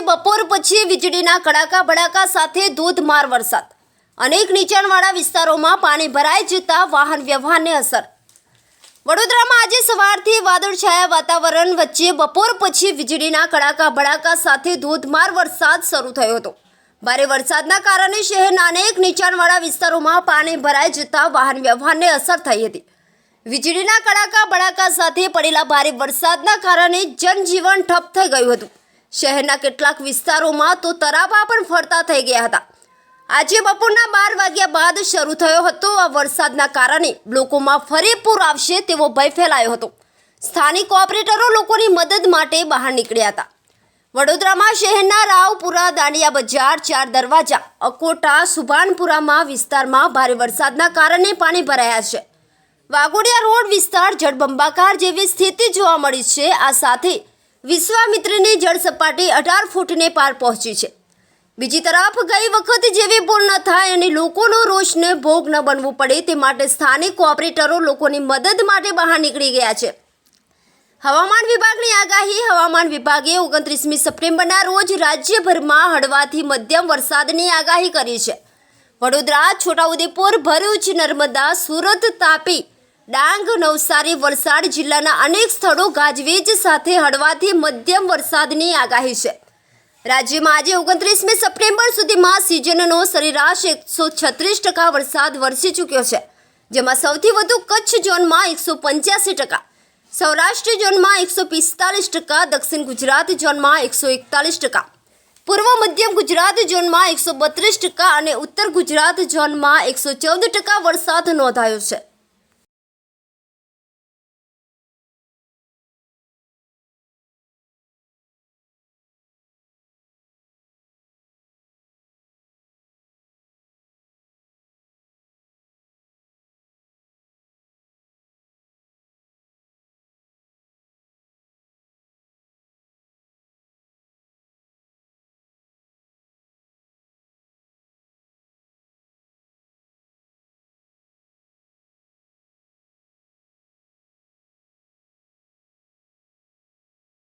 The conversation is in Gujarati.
બપોર પછી વીજળીના કડાકા ભડાકા સાથે ધોધમાર વરસાદ. અનેક નીચાણવાળા વિસ્તારોમાં પાણી ભરાઈ જતા વાહન વ્યવહારને અસર. વડોદરામાં આજે સવારથી વાદળછાયા વાતાવરણ વચ્ચે બપોર પછી વીજળીના કડાકા ભડાકા સાથે ધોધમાર વરસાદ શરૂ થયો હતો. ભારે વરસાદના કારણે શહેરના અનેક નીચાણવાળા વિસ્તારોમાં પાણી ભરાઈ જતા વાહન વ્યવહારને અસર થઈ હતી. વીજળીના કડાકા બડાકા સાથે પડેલા ભારે વરસાદના કારણે જનજીવન ઠપ થઈ ગયું હતું. શહેરના કેટલાક વિસ્તારોમાં તો તરાપા પણ ફરતા થઈ ગયા હતા. આજે બપોરના બાર વાગ્યા બાદ શરૂ થયો હતો આ વરસાદના કારણે. લોકોમાં ફરી પૂર આવશે તેવો ભય ફેલાયો હતો. સ્થાનિક ઓપરેટરો લોકોની મદદ માટે બહાર નીકળ્યા હતા. વડોદરામાં શહેરના રાવપુરા, દાંડિયા બજાર, ચાર દરવાજા, અકોટા, સુભાનપુરામાં વિસ્તારમાં ભારે વરસાદના કારણે પાણી ભરાયા છે. વાઘોડિયા રોડ વિસ્તાર જળબંબાકાર જેવી સ્થિતિ જોવા મળી છે. આ સાથે વિશ્વામિત્રની જળ સપાટી અઢાર ફૂટને પાર પહોંચી છે. બીજી તરફ ગઈ વખત જેવી ભૂલ ન થાય અને લોકોનો રોષને ભોગ ન બનવું પડે તે માટે સ્થાનિક કોઓપરેટરો લોકોની મદદ માટે બહાર નીકળી ગયા છે. હવામાન વિભાગની આગાહી, હવામાન વિભાગે ઓગણત્રીસમી સપ્ટેમ્બરના રોજ રાજ્યભરમાં હળવાથી મધ્યમ વરસાદની આગાહી કરી છે. વડોદરા, છોટાઉદેપુર, ભરૂચ, નર્મદા, સુરત તાપી ડાંગ, નવસારી, વલસાડ જિલ્લાના અનેક સ્થળો ગાજવીજ સાથે હળવાથી મધ્યમ વરસાદની આગાહી છે. રાજ્યમાં આજે ઓગણત્રીસમી સપ્ટેમ્બર સુધીમાં સિઝનનો સરેરાશ એકસો છત્રીસ ટકા વરસાદ વરસી ચૂક્યો છે, જેમાં સૌથી વધુ કચ્છ ઝોનમાં એકસો પંચ્યાસી ટકા, સૌરાષ્ટ્ર ઝોનમાં એકસો પિસ્તાલીસ ટકા, દક્ષિણ ગુજરાત ઝોનમાં એકસો એકતાલીસ ટકા, પૂર્વ મધ્યમ ગુજરાત ઝોનમાં એકસો બત્રીસ ટકા અને ઉત્તર ગુજરાત ઝોનમાં એકસો ચૌદ ટકા વરસાદ નોંધાયો છે.